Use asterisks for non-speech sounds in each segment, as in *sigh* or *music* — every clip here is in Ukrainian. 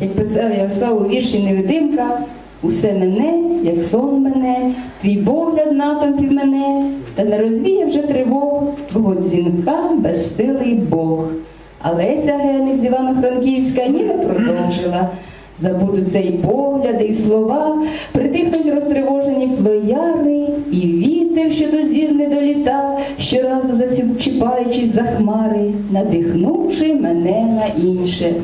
Як писав Ярослав у вірші невидимка, усе мене, як сон мене, твій погляд натовпів мене, та не розвіє вже тривог твого дзвінка безсилий Бог. А Леся Геник з Івано-Франківська ніби продовжила. Забудуть цей погляди і слова, притихнуть розтривожені флояри, і вітер, що до зір не долітав, щоразу зачіпаючись за хмари, надихнувши мене на інше.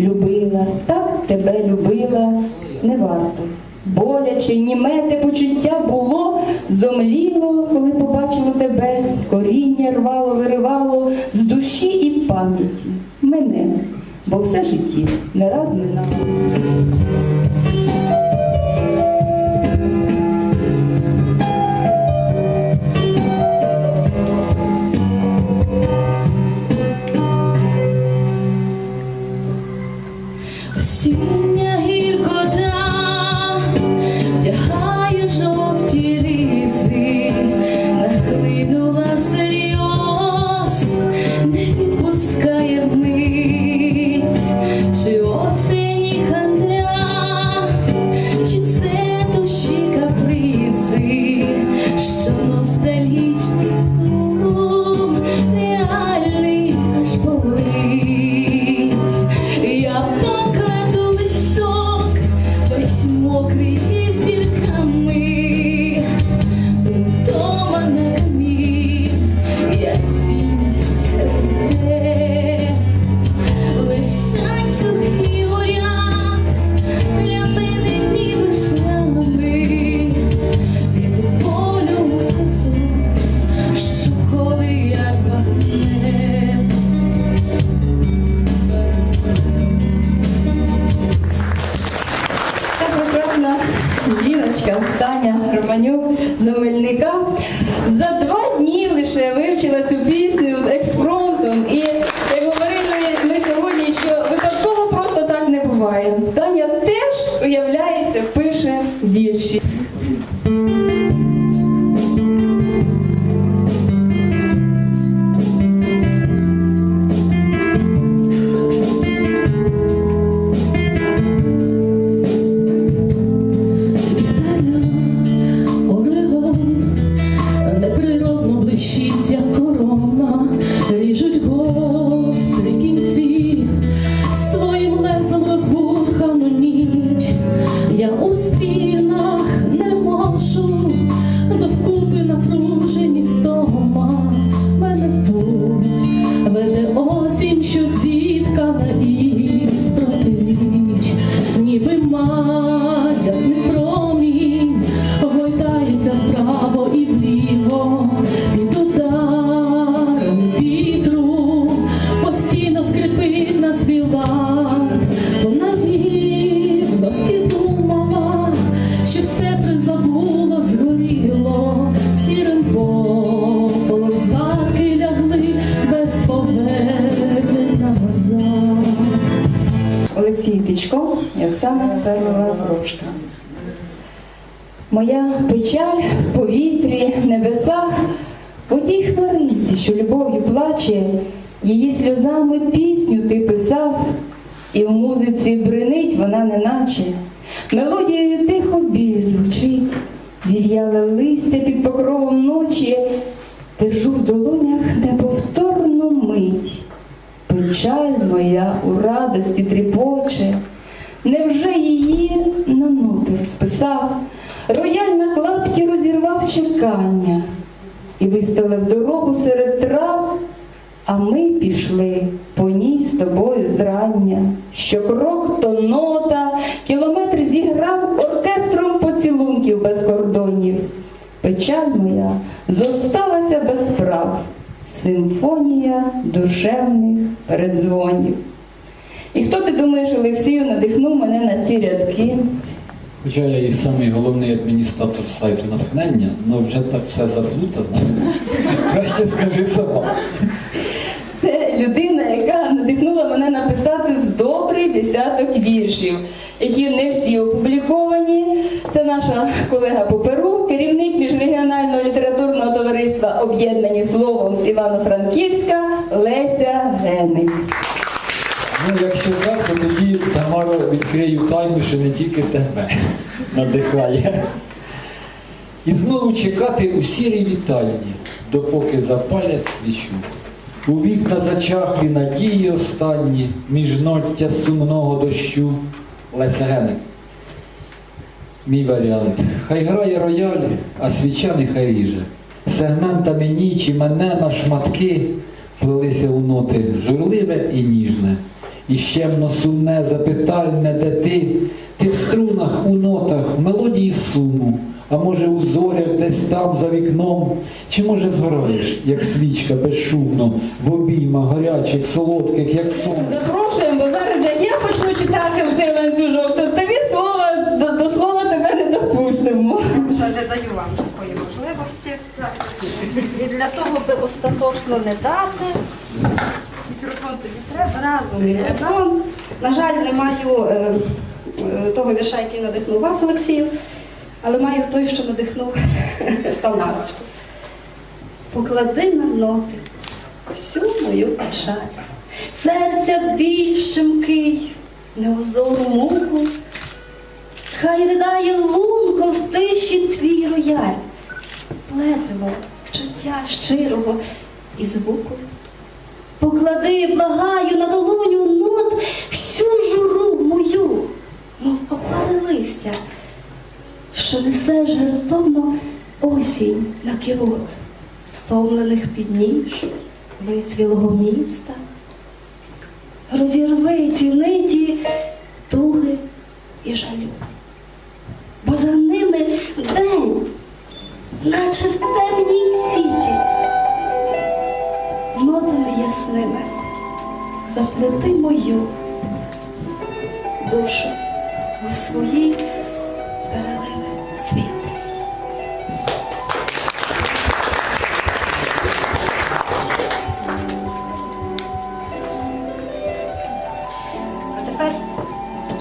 Любила, так тебе любила, не варто. Боляче, німе те почуття було, зомліло, коли побачило тебе, коріння рвало, виривало з душі і пам'яті. Мене, бо все житті не раз минало. Її сльозами пісню ти писав, і в музиці бринить вона неначе. Мелодією тихо біль звучить, зів'яле листя під покровом ночі, держу в долонях неповторну мить. Печаль моя у радості тріпоче, невже її на ноти розписав, рояль на клапті розірвав чекання і виставив дорогу серед трав, а ми пішли по ній з тобою зрання, що крок то нота, кілометр зіграв оркестром поцілунків без кордонів. Печаль моя зосталася без прав, симфонія душевних передзвонів. І хто ти думаєш, Олексію, надихнув мене на ці рядки? Хоча я і самий головний адміністратор сайту натхнення, але вже так все заплутано. Краще скажи сама. Надихнула мене написати з добрий десяток віршів, які не всі опубліковані. Це наша колега по Перу, керівник міжрегіонального літературного товариства Об'єднані словом з Івано-Франківська Леся Геник. Ну, якщо так, то тоді Тамара відкрию тайну, що не тільки тебе надихає. І знову чекати у сірій вітальні, допоки запалять свічу. У вікна зачахлі надії останні, міжноття сумного дощу. Леся Геник. Мій варіант. Хай грає рояль, а свіча нехай ріже. Сегментами нічі мене на шматки плелися у ноти журливе і ніжне. І щемно сумне, запитальне, де ти, ти в струнах, у нотах, в мелодії суму, а може у зорях десь там за вікном, чи може згораєш, як свічка безшумно, в обіймах гарячих, солодких, як сон. Запрошуємо, бо зараз як я почну читати цей ланцюжок, то тобі слова до, до слова тебе не допустимо. Не даю вам такої можливості. І для того, би остаточно не дати, мікрофон тобі треба, разом мікрофон. На жаль, не маю е, е, того вірша, який надихнув вас, Олексію, але маю той, що надихнув *laughs* Тамарочку. Поклади на ноти всю мою печаль. Серця біль щемкий, неозору муку. Хай ридає лунко в тиші твій рояль, плетиво чуття щирого і звуку. Поклади, благаю, на долоню нот всю журу мою, мов опале листя, що несе жертовно осінь на кивот, стомлених підніж, вицвілого міста. Розірви ці ниті туги і жалю. Бо за ними день, наче в темній сіті, нотами ясними заплети мою душу у свої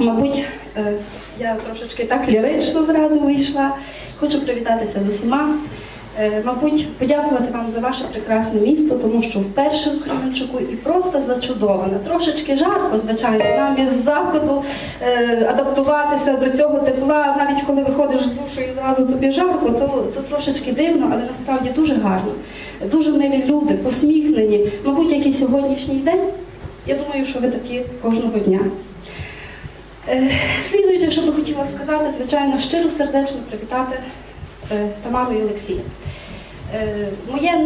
Мабуть, е, я трошечки так лірично зразу вийшла. Хочу привітатися з усіма. Е, Мабуть, подякувати вам за ваше прекрасне місто, тому що вперше в Кременчуку і просто зачудоване. Трошечки жарко, звичайно, нам із заходу е, адаптуватися до цього тепла, навіть коли виходиш з душу і зразу тобі жарко, то, то трошечки дивно, але насправді дуже гарно. Дуже милі люди, посміхнені. Мабуть, як і сьогоднішній день. Я думаю, що ви такі кожного дня. Е, Слідуючи, що би хотіла сказати, звичайно, щиро сердечно привітати е, Тамару і Олексія. Е, Моє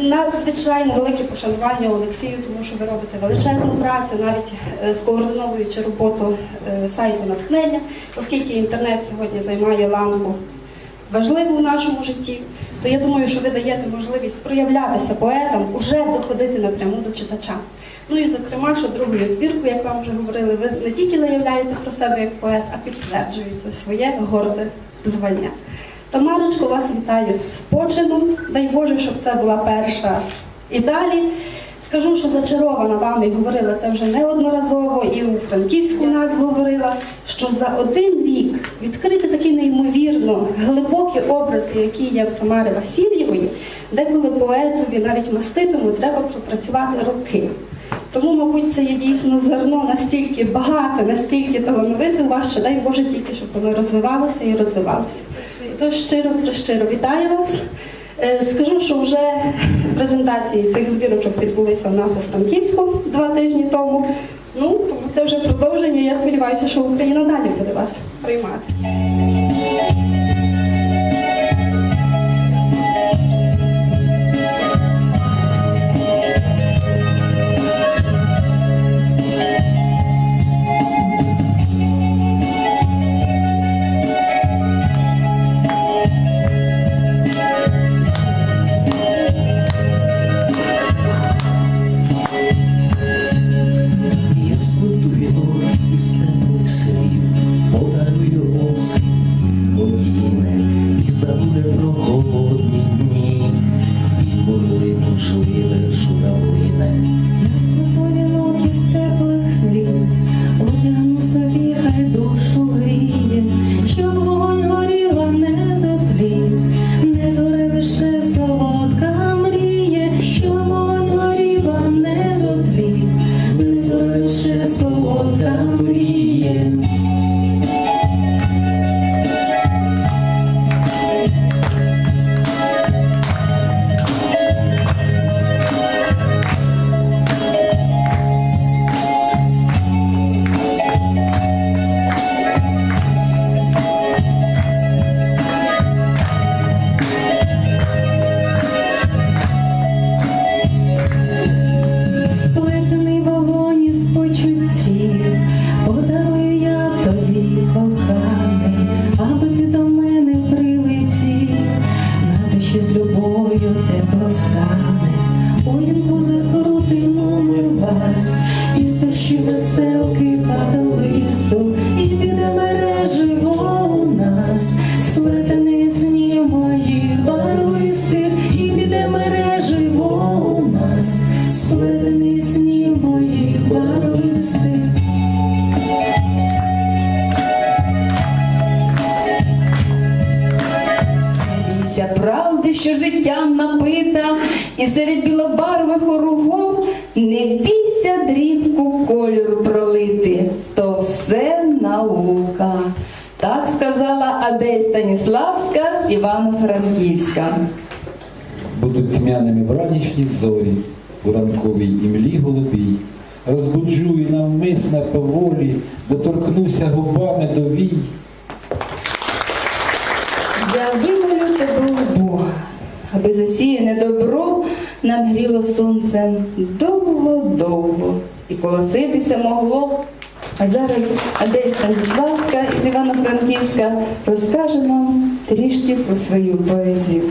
надзвичайно велике пошанування Олексію, тому що ви робите величезну працю, навіть скоординовуючи роботу сайту натхнення, оскільки інтернет сьогодні займає ланку важливу в нашому житті, то я думаю, що ви даєте можливість проявлятися поетам, уже доходити напряму до читача. Ну і зокрема, що другою збіркою, як вам вже говорили, ви не тільки заявляєте про себе як поет, а підтверджуєте своє горде звання. Тамарочко, вас вітаю з почином. Дай Боже, щоб це була перша. І далі скажу, що зачарована вами говорила це вже неодноразово, і у Франківську нас говорила, що за один рік відкрити такі неймовірно глибокі образи, які є в Тамари Васильєвої, деколи поетові, навіть маститому, треба пропрацювати роки. Тому, мабуть, це є дійсно зерно настільки багате, настільки талановите у вас, що дай Боже тільки, щоб воно розвивалося і розвивалося. Тож щиро прищиро вітаю вас. Е, Скажу, що вже презентації цих збірочок відбулися у нас у Франківську два тижні тому. Ну, тому це вже продовження. Я сподіваюся, що Україна далі буде вас приймати. Що життям напита, і серед білобарвих оругов не бійся дрібку кольору пролити, то все наука. Так сказала Адель Станіславська з Івано-Франківська. Будуть тьмяними вранішні зорі, у ранковій імлі голубій. Розбуджу і навмисне поволі, доторкнуся губами до вій. Нам гріло сонцем довго-довго і колоситися могло. А зараз Адель Станіславська із Івано-Франківська розкаже нам трішки про свою поезію.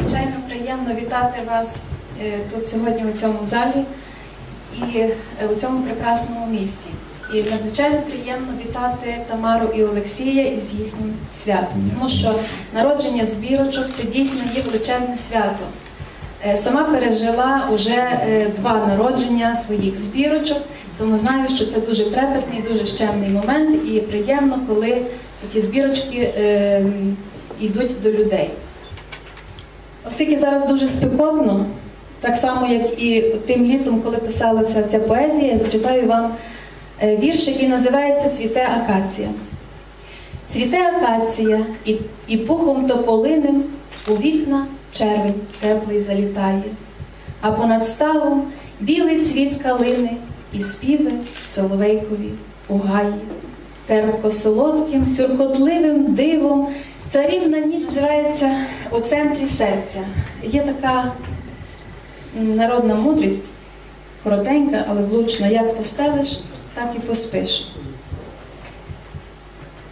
Звичайно, приємно вітати вас е, тут сьогодні у цьому залі і е, у цьому прекрасному місті. І надзвичайно приємно вітати Тамару і Олексія із їхнім святом, тому що народження збірочок це дійсно є величезне свято. Е, Сама пережила уже е, два народження своїх збірочок, тому знаю, що це дуже трепетний, дуже щемний момент, і приємно, коли ті збірочки е, йдуть до людей. Оскільки зараз дуже спекотно, так само як і тим літом, коли писалася ця поезія, я зачитаю вам вірш, який називається Цвіте акація. Цвіте акація і, і пухом тополиним у вікна червень теплий залітає, а понад ставом білий цвіт калини і співи соловейкові у гаї. Терпко солодким, сюркотливим дивом царівна ніч зветься у центрі серця. Є така народна мудрість, коротенька, але влучна, як постелиш, так і поспиш.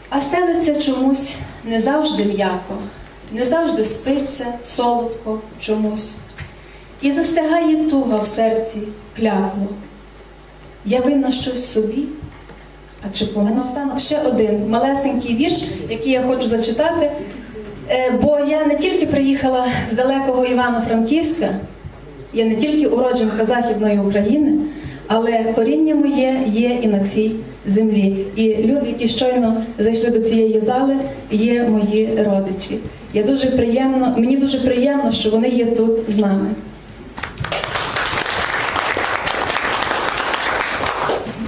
А стелиться чомусь не завжди м'яко, не завжди спиться солодко чомусь. І застигає туга в серці клякло. Я винна щось собі, а чи помилу? Останок ще один малесенький вірш, який я хочу зачитати. Е, Бо я не тільки приїхала з далекого Івано-Франківська, я не тільки уродженка Західної України, але коріння моє є і на цій землі. І люди, які щойно зайшли до цієї зали, є мої родичі. Я дуже приємно, мені дуже приємно, що вони є тут з нами.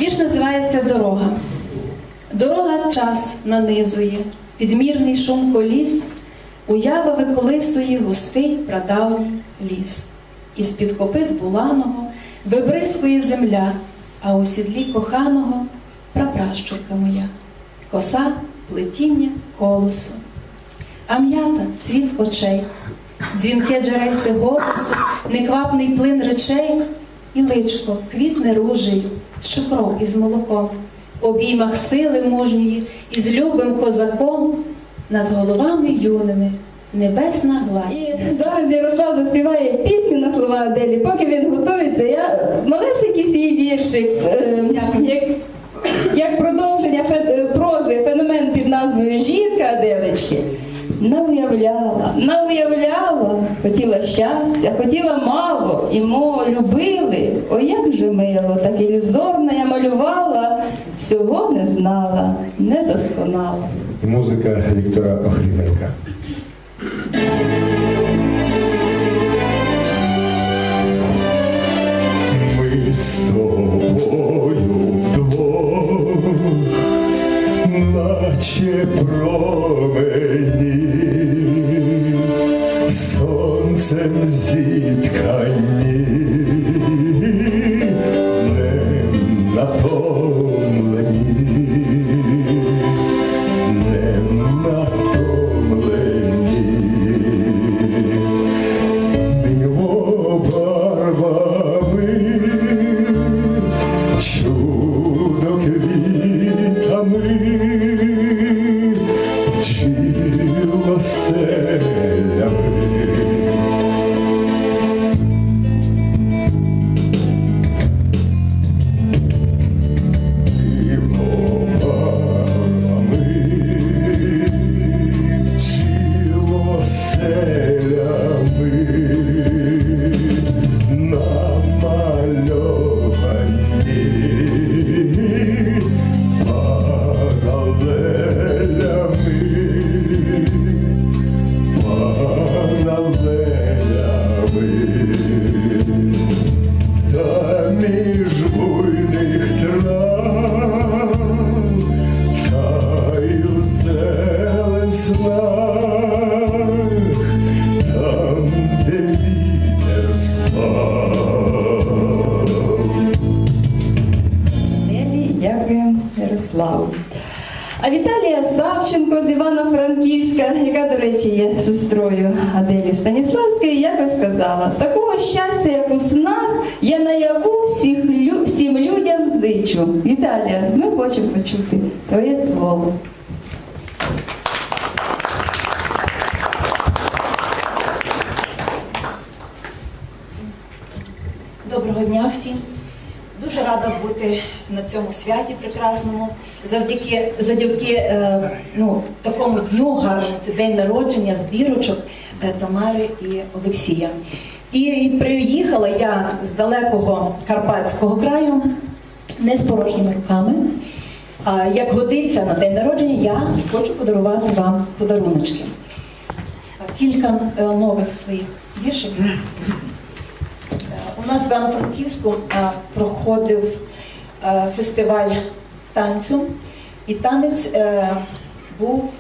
Вірш називається Дорога. Дорога час нанизує, підмірний шум коліс, уява виколисує густий прадавній ліс. Із під копит буланого вибризкує земля, а у сідлі коханого прапращурка моя, коса, плетіння, колосу. А м'ята цвіт очей, дзвінке джерельце голосу, неквапний плин речей, і личко квітне ружею, що кров із молоком, в обіймах сили мужньої, і з любим козаком над головами юними небесна гладь. І зараз Ярослав заспіває пісню на слова Аделі. Поки він готується, я малесенький свій віршик, е, як, як продовження фе- прози, феномен під назвою Жінка Аделечки. Навуявляла, навуявляла, хотіла щастя, хотіла мало, і мо любили. О, як же мило, так ілюзорно я малювала, всього не знала, не досконала. і музика Віктора Охріменка. Ми з тобою вдвох, наче промені, сонцем зіткані, не натомлені. Не натомлені, диво сестрою Аделі Станіславської, якось сказала: такого щастя, як у снах, я наяву всіх лю- всім людям зичу. Віталія, ми хочемо почути твоє слово. Доброго дня всім. Дуже рада бути на цьому святі прекрасному. Завдяки, завдяки е, ну, такому дню гарному, це день народження, збірочок е, Тамари і Олексія. І приїхала я з далекого Карпатського краю не з порожніми руками. А як годиться на день народження, я хочу подарувати вам подаруночки. Кілька е, нових своїх віршиків. У нас в Івано-Франківську е, проходив е, фестиваль танцю, і танець е, був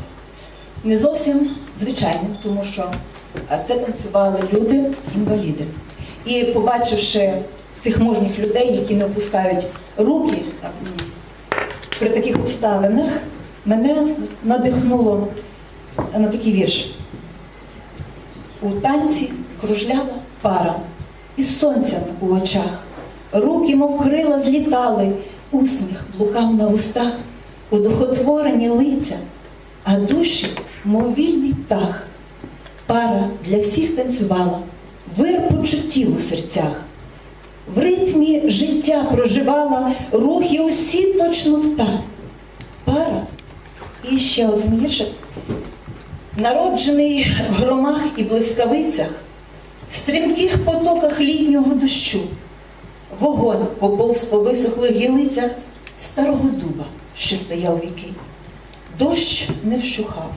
не зовсім звичайним, тому що це танцювали люди-інваліди. І побачивши цих мужніх людей, які не опускають руки при таких обставинах, мене надихнуло на такий вірш. У танці кружляла пара, і сонця у очах. Руки, мов крила, злітали, усміх блукав на устах, удохотворені лиця, а душі, мов вільний птах. Пара для всіх танцювала, вир почуттів у серцях. В ритмі життя проживала, рухи усі точно в такт. Пара. І ще один віршик. Народжений в громах і блискавицях, в стрімких потоках літнього дощу, вогонь поповз по висохлих гілицях старого дуба, що стояв віки. Дощ не вщухав,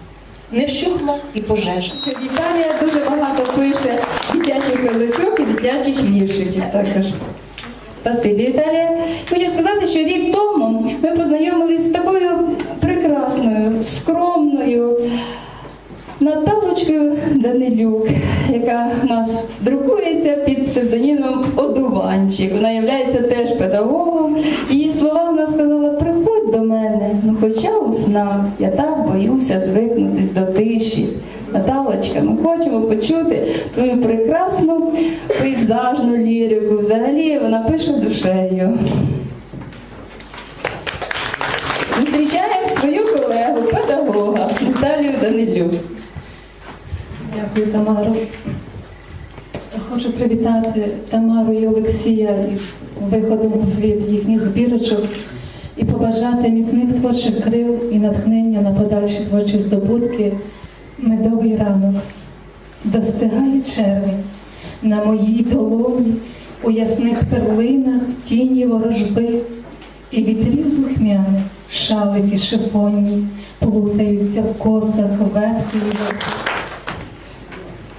не вщухла і пожежа. Віталія дуже багато пише дитячих казочок і дитячих віршиків також. Спасибі, Віталія. Хочу сказати, що рік тому ми познайомились з такою прекрасною, скромною Наталочкою Данилюк, яка в нас друкується під псевдонімом Одуванчик. Вона є теж педагогом. Її слова вона сказала: приходь до мене, ну хоча у снах я так боюся звикнутись до тиші. Наталочка, ми хочемо почути твою прекрасну пейзажну лірику. Взагалі вона пише душею. Зустрічаємо свою колегу, педагога Наталію Данилюк. Дякую, Тамаро. Хочу привітати Тамару і Олексія із виходом у світ їхніх збірочок і побажати міцних творчих крил і натхнення на подальші творчі здобутки. Медовий ранок. Достигає червень на моїй долоні, у ясних перлинах тіні ворожби і вітрів духмяних, шалики шифонні, плутаються в косах верхи.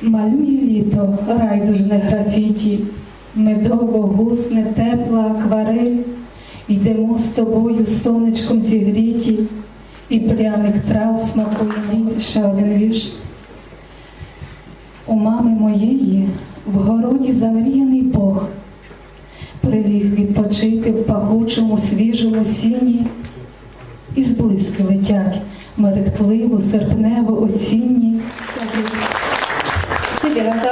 Малює літо райдужне графіті, медово гусне тепла акварель, йдемо з тобою сонечком зігріті, і пряних трав смакує мій ще один вірш. У мами моєї в городі замріяний Бог, приліг відпочити в пахучому свіжому сіні, і зблизьки летять мерехтливо, серпнево осінні.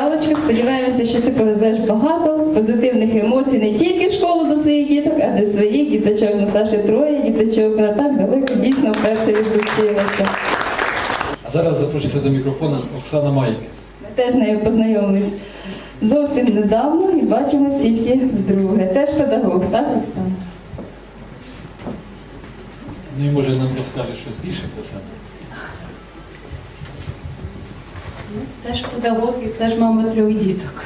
Наталочка. Сподіваємося, що ти повезеш багато позитивних емоцій не тільки в школу до своїх діток, а до своїх діточок. Наташі троє діточок. Вона так далеко дійсно вперше відлучилася. А зараз запрошується до мікрофона Оксана Майка. Ми теж з нею познайомились зовсім недавно і бачимося тільки вдруге. Теж педагог, так, Оксана? Ну і може нам розкаже щось більше про себе. Теж педагог і теж мама трьох діток.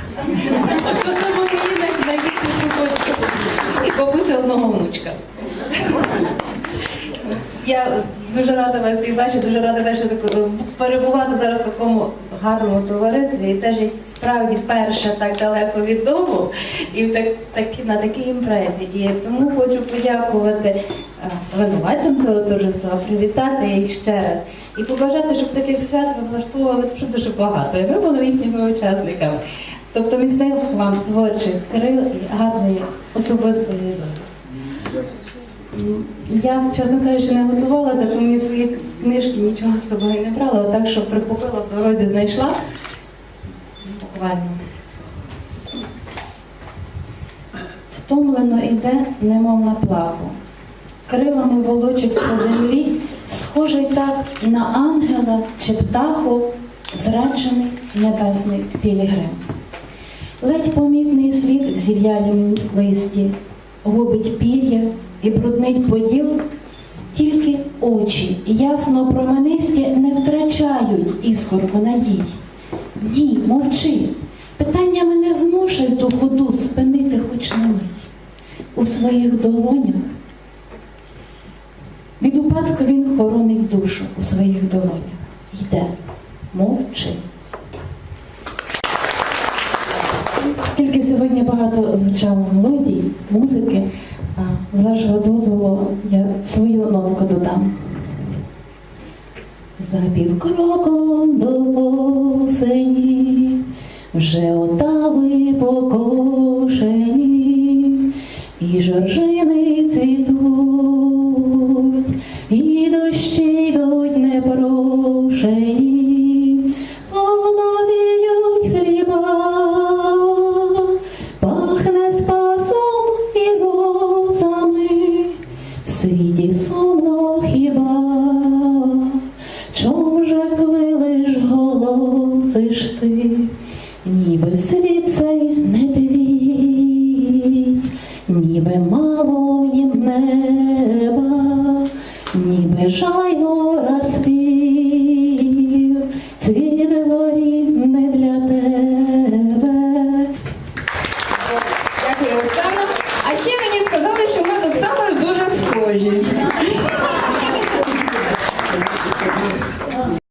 Тобто мені найбільше і бабуся одного внучка. Я дуже рада вас і бачити, дуже рада бачити таку- перебувати зараз в такому гарному товаристві. І теж справді перша так далеко від дому і так, так, на такій імпрезі. І тому хочу подякувати е, винуватцям цього торжества, привітати їх ще раз і побажати, щоб таких свят ви влаштовували дуже багато. І ви були їхніми учасниками. Тобто міцних вам творчих крил і гарної особистої долі. Я, чесно кажучи, не готувалася, тому мені свої книжки нічого з собою не брала, так що прихопила в дорозі, знайшла. Буквально. Втомлено йде, немов на плаху. Крилами волочить по землі, схожий так на ангела чи птаху, зраджений небесний пілігрим. Ледь помітний слід в зів'ялім листі, губить пір'я і бруднить поділ, тільки очі ясно променисті не втрачають іскорку надій. Ні, мовчи. Питаннями не змушуй ту ходу спинити хоч на мить. У своїх долонях від упадку він хоронить душу у своїх долонях. Йде, мовчи. Оскільки сьогодні багато звучало мелодій, музики, з вашого дозволу я свою нотку додам. За півкроком до осені вже отави покошені, і жоржини